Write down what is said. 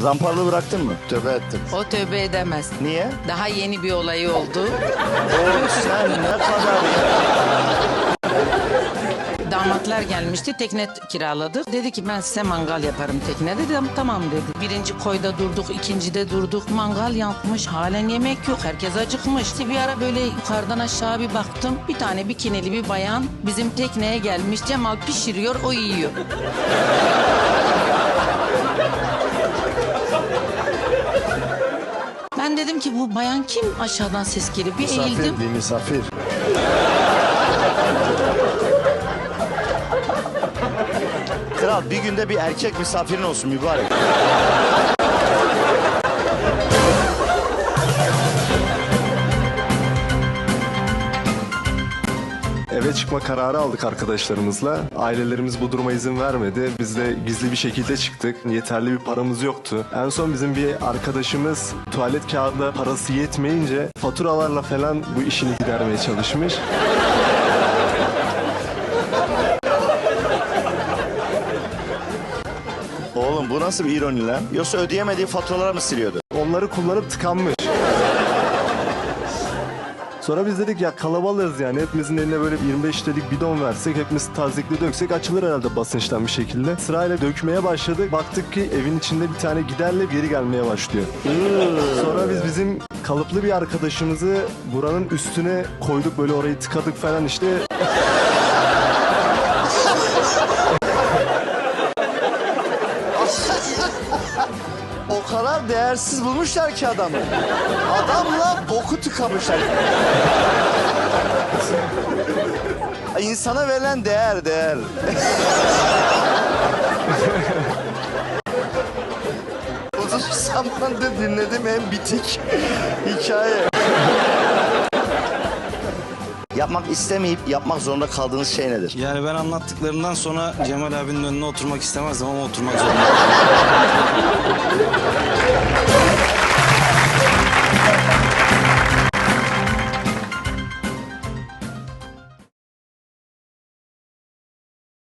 Zamparalı bıraktın mı? Tövbe ettim. O tövbe edemez. Niye? Daha yeni bir olayı oldu. O sen ne kadar ya. Damatlar gelmişti. Tekne kiraladık. Dedi ki ben size mangal yaparım teknede. Dedim tamam dedi. Birinci koyda durduk. ikincide durduk. Mangal yakmış. Halen yemek yok. Herkes acıkmış. İşte bir ara böyle yukarıdan aşağı bir baktım. Bir tane bikinili bir bayan bizim tekneye gelmiş. Cemal pişiriyor o yiyor. Ben dedim ki bu bayan kim? Aşağıdan ses geliyor. Bir eğildim. Misafir bir misafir. Kral bir günde bir erkek misafirin olsun mübarek. Eve çıkma kararı aldık arkadaşlarımızla. Ailelerimiz bu duruma izin vermedi. Biz de gizli bir şekilde çıktık. Yeterli bir paramız yoktu. En son bizim bir arkadaşımız tuvalet kağıdı parası yetmeyince faturalarla falan bu işini gidermeye çalışmış. Oğlum bu nasıl bir ironi lan? Yoksa ödeyemediği faturaları mı siliyordu? Onları kullanıp tıkanmış. Sonra biz dedik ya kalabalığız yani hepimizin eline böyle bir 25 litrelik bidon versek hepimiz tazikli döksek açılır herhalde basınçtan bir şekilde. Sırayla dökmeye başladık. Baktık ki evin içinde bir tane giderle geri gelmeye başlıyor. Sonra biz bizim kalıplı bir arkadaşımızı buranın üstüne koyduk böyle orayı tıkadık falan işte. O kadar değersiz bulmuşlar ki adamı. Adamla boku tıkamışlar. İnsana verilen değer, değer. Uzun zamandır dinledim en bitik hikaye. Yapmak istemeyip yapmak zorunda kaldığınız şey nedir? Yani ben anlattıklarından sonra Cemal abinin önüne oturmak istemezdim ama oturmak zorundayım.